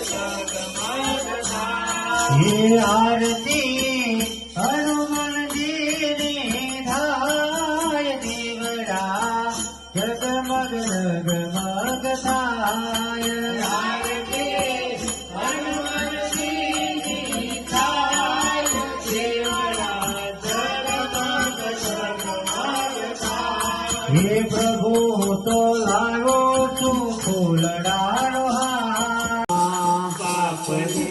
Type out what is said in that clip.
થાય આરતી હનુમાનજીની થાય દેવડા જગમગ જગમગ થાય હે પ્રભુ તો લાવો છું ફૂલડાનો